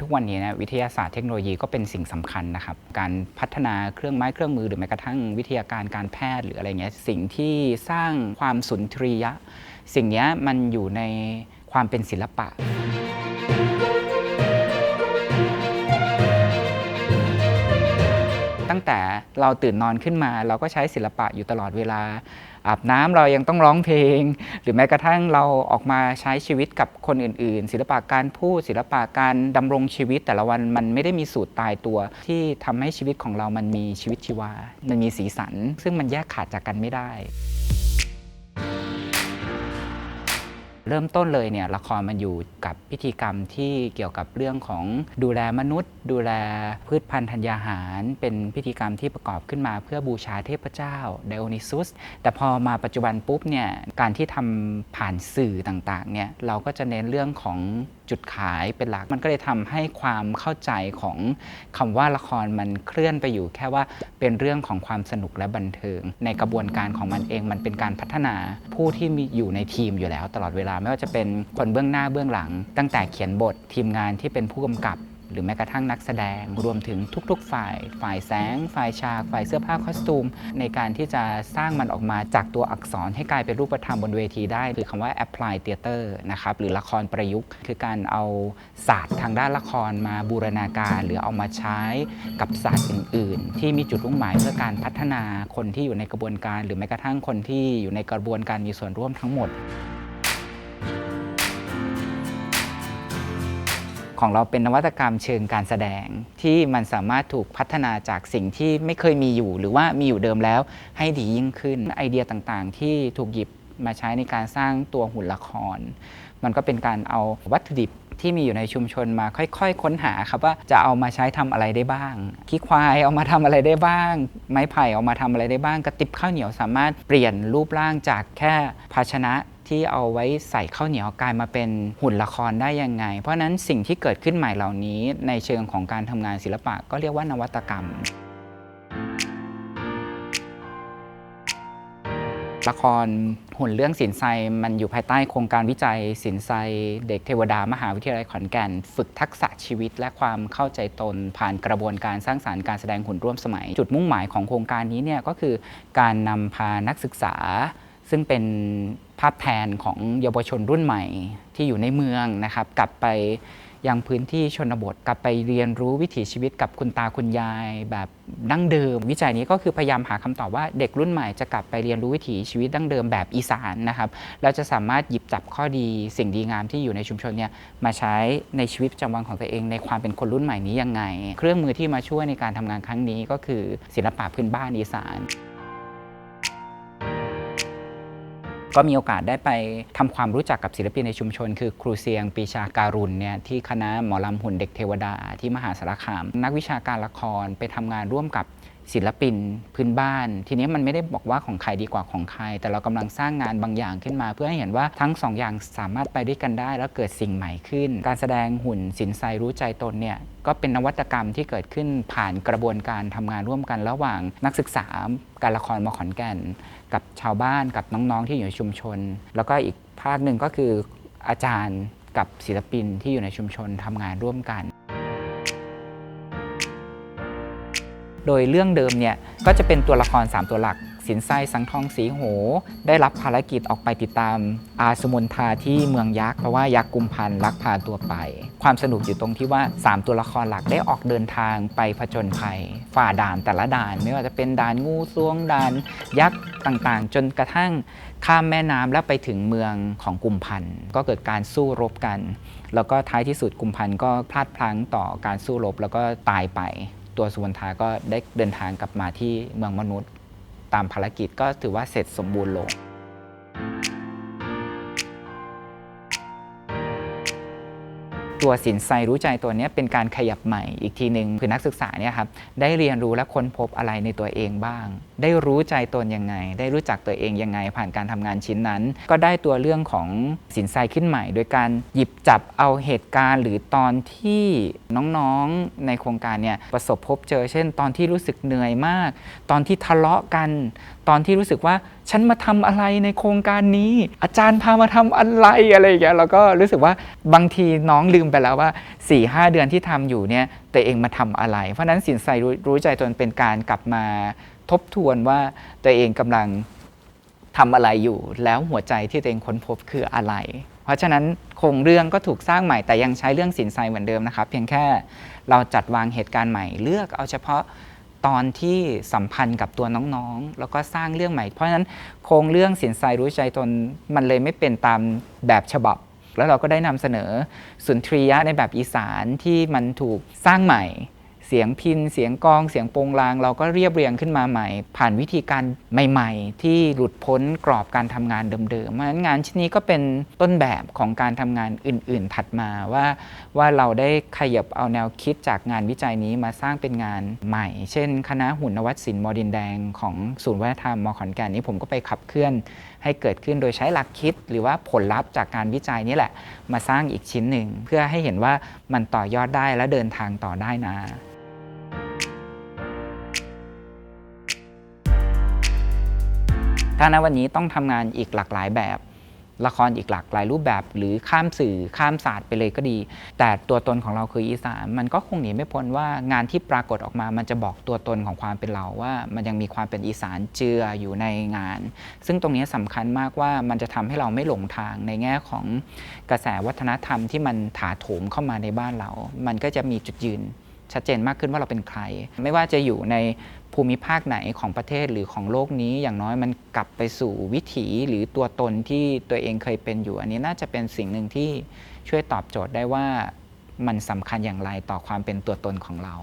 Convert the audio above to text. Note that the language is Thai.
ทุกวันนี้นะวิทยาศาสตร์เทคโนโลยีก็เป็นสิ่งสำคัญนะครับ การพัฒนาเครื่องไม้เครื่องมือ หรือแม้กระทั่งวิทยาการการแพทย์หรืออะไรเงี้ยสิ่งที่สร้างความสุนทรียะ สิ่งเนี้ยมันอยู่ในความเป็นศิลปะตั้งแต่เราตื่นนอนขึ้นมา เราก็ใช้ศิลปะอยู่ตลอดเวลา อาบน้ำเรายังต้องร้องเพลง หรือแม้กระทั่งเราออกมาใช้ชีวิตกับคนอื่น ๆ ศิลปะการพูดศิลปะการดำรงชีวิต แต่ละวันมันไม่ได้มีสูตรตายตัว ที่ทำให้ชีวิตของเรามันมีชีวิตชีวา มันมีสีสัน ซึ่งมันแยกขาดจากกันไม่ได้ เริ่มต้นเลยเนี่ยละครมันอยู่กับพิธีกรรมที่เกี่ยวกับเรื่องของดูแลมนุษย์ ดูแลพืชพันธุ์ธัญญาหาร เป็นพิธีกรรมที่ประกอบขึ้นมาเพื่อบูชาเทพเจ้าไดโอนิซุสแต่พอมาปัจจุบันปุ๊บเนี่ยการที่ทำผ่านสื่อต่างๆเนี่ยเราก็จะเน้นเรื่องของจุดขายเป็นหลัก มันก็เลยทำให้ความเข้าใจของคำว่าละครมันเคลื่อนไปอยู่ แค่ว่าเป็นเรื่องของความสนุกและบันเทิง ในกระบวนการของมันเองมันเป็นการพัฒนาผู้ที่มีอยู่ในทีมอยู่แล้ว ตลอดเวลาไม่ว่าจะเป็นคนเบื้องหน้าเบื้องหลัง ตั้งแต่เขียนบททีมงานที่เป็นผู้กำกับ หรือแม้กระทั่งนักแสดง รวมถึงทุกๆ ฝ่าย ฝ่ายแสง ฝ่ายฉาก ฝ่ายเสื้อผ้าคอสตูม ในการที่จะสร้างมันออกมาจากตัวอักษรให้กลายเป็นรูปธรรมบนเวทีได้ คือคำว่า apply theater นะครับหรือละครประยุกต์ คือการเอาศาสตร์ทางด้านละครมาบูรณาการ หรือเอามาใช้กับศาสตร์อื่น ๆ ที่มีจุดมุ่งหมายเพื่อการพัฒนาคนที่อยู่ในกระบวนการ หรือแม้กระทั่งคนที่อยู่ในกระบวนการมีส่วนร่วมทั้งหมด ของเราเป็นนวัตกรรมเชิงการแสดง ที่มันสามารถถูกพัฒนาจากสิ่งที่ไม่เคยมีอยู่ หรือว่ามีอยู่เดิมแล้วให้ดียิ่งขึ้นไอเดียต่างๆ ที่ถูกหยิบมาใช้ในการสร้างตัวหุ่นละคร มันก็เป็นการเอาวัตถุดิบที่มีอยู่ในชุมชนมาค่อยๆค้นหาครับว่าจะเอามาใช้ทำอะไรได้บ้าง ขี้ควายเอามาทำอะไรได้บ้าง ไม้ไผ่เอามาทำอะไรได้บ้าง กระติบข้าวเหนียวสามารถเปลี่ยนรูปร่างจากแค่ภาชนะ ที่เอาไว้ใส่ข้าวเหนียวกลายมาเป็นหุ่นละครได้ยังไง เพราะนั้นสิ่งที่เกิดขึ้นใหม่เหล่านี้ ในเชิงของการทำงานศิลปะก็เรียกว่านวัตกรรมละครหุ่นเรื่องสินไซมันอยู่ภายใต้โครงการวิจัยสินไซเด็กเทวดามหาวิทยาลัยขอนแก่น ฝึกทักษะชีวิต และความเข้าใจตน ผ่านกระบวนการสร้างสารรค์การแสดงหุ่นร่วมสมัย จุดมุ่งหมายของโครงการนี้เนี่ยก็คือการนำพานักศึกษา ซึ่งเป็น ภาพแทนของเยาวชนรุ่นใหม่ที่อยู่ในเมืองนะครับ กลับไปยังพื้นที่ชนบท กลับไปเรียนรู้วิถีชีวิตกับคุณตาคุณยายแบบดั้งเดิม วิจัยนี้ก็คือพยายามหาคำตอบว่าเด็กรุ่นใหม่จะกลับไปเรียนรู้วิถีชีวิตดั้งเดิมแบบอีสานนะครับแล้วจะสามารถหยิบจับข้อดีสิ่งดีงามที่อยู่ในชุมชนเนี่ยมาใช้ในชีวิตประจำวันของตัวเอง ในความเป็นคนรุ่นใหม่นี้ยังไง เครื่องมือที่มาช่วยในการทำงานครั้งนี้ก็คือศิลปะพื้นบ้านอีสาน ก็มีโอกาสได้ไปทำความรู้จักกับศิลปินในชุมชน คือครูเซียงปีชาการุณเนี่ยที่คณะหมอลำหุ่นเด็กเทวดาที่มหาสารคาม นักวิชาการละครไปทำงานร่วมกับศิลปินพื้นบ้าน ทีนี้มันไม่ได้บอกว่าของใครดีกว่าของใคร แต่เรากำลังสร้างงานบางอย่างขึ้นมา เพื่อให้เห็นว่าทั้งสองอย่างสามารถไปด้วยกันได้ แล้วเกิดสิ่งใหม่ขึ้น การแสดงหุ่นสินไซรู้ใจตนเนี่ยก็เป็นนวัตกรรมที่เกิดขึ้นผ่านกระบวนการทำงานร่วมกัน ระหว่างนักศึกษาการละครมขอนแก่น กับชาวบ้านกับน้องๆที่อยู่ในชุมชน แล้วก็อีกภาคหนึ่งก็คืออาจารย์กับศิลปินที่อยู่ในชุมชนทำงานร่วมกัน โดยเรื่องเดิมเนี่ยก็จะเป็นตัวละคร 3 ตัวหลัก สินไส้สังทองสีโห ได้รับภารกิจออกไปติดตามอาสมุนทาที่เมืองยักษ์เพราะว่ายักษ์กุมพันลักพาตัวไป ความสนุกอยู่ตรงที่ว่า 3 ตัวละครหลักได้ออกเดินทางไปผจญภัย ฝ่าด่านแต่ละด่าน ไม่ว่าจะเป็นด่านงูซวงด่านยักษ์ต่างๆ จนกระทั่งข้ามแม่น้ำแล้วไปถึงเมืองของกุมพันก็เกิดการสู้รบกัน แล้วก็ท้ายที่สุดกุมพันก็พลาดพลั้งต่อการสู้รบแล้วก็ตายไป ตัวสุวรรณทาก็ได้เดินทางกลับมาที่เมืองมนุษย์ ตามภารกิจก็ถือว่าเสร็จสมบูรณ์ลง ตัวสินไซรู้ใจตัวนี้เป็นการขยับใหม่อีกทีหนึ่งคือนักศึกษาเนี่ยครับได้เรียนรู้และค้นพบอะไรในตัวเองบ้าง ได้รู้ใจตนยังไง ได้รู้จักตัวเองยังไง ผ่านการทำงานชิ้นนั้น ก็ได้ตัวเรื่องของสินไซขึ้นใหม่ โดยการหยิบจับเอาเหตุการณ์หรือตอนที่น้องๆในโครงการเนี่ยประสบพบเจอ เช่น ตอนที่รู้สึกเหนื่อยมาก ตอนที่ทะเลาะกันตอนที่รู้สึกว่าฉันมาทำอะไรในโครงการนี้ อาจารย์พามาทำอะไรอะไรอย่างเงี้ยเราก็รู้สึกว่าบางทีน้องลืมไปแล้วว่า4ี่หเดือนที่ทำอยู่เนี่ยตัวเองมาทำอะไร เพราะนั้นสินใส่รู้รู้ใจตนเป็นการกลับมาทบทวนว่าตัวเองกำลังทำอะไรอยู่ แล้วหัวใจที่ตัวเองค้นพบคืออะไร เพราะฉะนั้นโครงเรื่องก็ถูกสร้างใหม่แต่ยังใช้เรื่องสินไซเหมือนเดิมนะครับ เพียงแค่เราจัดวางเหตุการณ์ใหม่เลือกเอาเฉพาะ ตอนที่สัมพันธ์กับตัวน้องๆ แล้วก็สร้างเรื่องใหม่ เพราะฉะนั้นโครงเรื่องสินไซรู้ใจตนมันเลยไม่เป็นตามแบบฉบับ แล้วเราก็ได้นำเสนอสุนทรียะในแบบอีสานที่มันถูกสร้างใหม่ สียงพินเสียงกองเสียงโปงลาง เราก็เรียบเรียงขึ้นมาใหม่ ผ่านวิธีการใหม่ ๆ ที่หลุดพ้นกรอบการทำงานเดิมๆเพราะฉะนั้นงานชิ้นนี้ก็เป็นต้นแบบของการทำงานอื่น ๆ ถัดมาว่า ว่าเราได้ขยับเอาแนวคิดจากงานวิจัยนี้มาสร้างเป็นงานใหม่ เช่น คณะหุ่นนวัตศิลป์มอดินแดงของศูนย์วัฒนธรรมมขอนแก่นนี้ผมก็ไปขับเคลื่อนให้เกิดขึ้นโดยใช้หลักคิด หรือว่าผลลัพธ์จากการวิจัยนี่แหละ มาสร้างอีกชิ้นหนึ่ง เพื่อให้เห็นว่ามันต่อยอดได้และเดินทางต่อได้นะ ถ้าณวันนี้ต้องทำงานอีกหลากหลายแบบ ละครอีกหลากหลายรูปแบบ หรือข้ามสื่อข้ามศาสตร์ไปเลยก็ดี แต่ตัวตนของเราคืออีสานมันก็คงหนีไม่พ้นว่างานที่ปรากฏออกมา มันจะบอกตัวตนของความเป็นเราว่า มันยังมีความเป็นอีสานเจืออยู่ในงาน ซึ่งตรงนี้สำคัญมากว่ามันจะทำให้เราไม่หลงทางในแง่ของกระแสวัฒนธรรมที่มันถาโถมเข้ามาในบ้านเรา มันก็จะมีจุดยืนชัดเจนมากขึ้นว่าเราเป็นใคร ไม่ว่าจะอยู่ใน ภูมิภาคไหนของประเทศหรือของโลกนี้อย่างน้อยมันกลับไปสู่วิถีหรือตัวตนที่ตัวเองเคยเป็นอยู่ อันนี้น่าจะเป็นสิ่งหนึ่งที่ช่วยตอบโจทย์ได้ว่ามันสำคัญอย่างไรต่อความเป็นตัวตนของเรา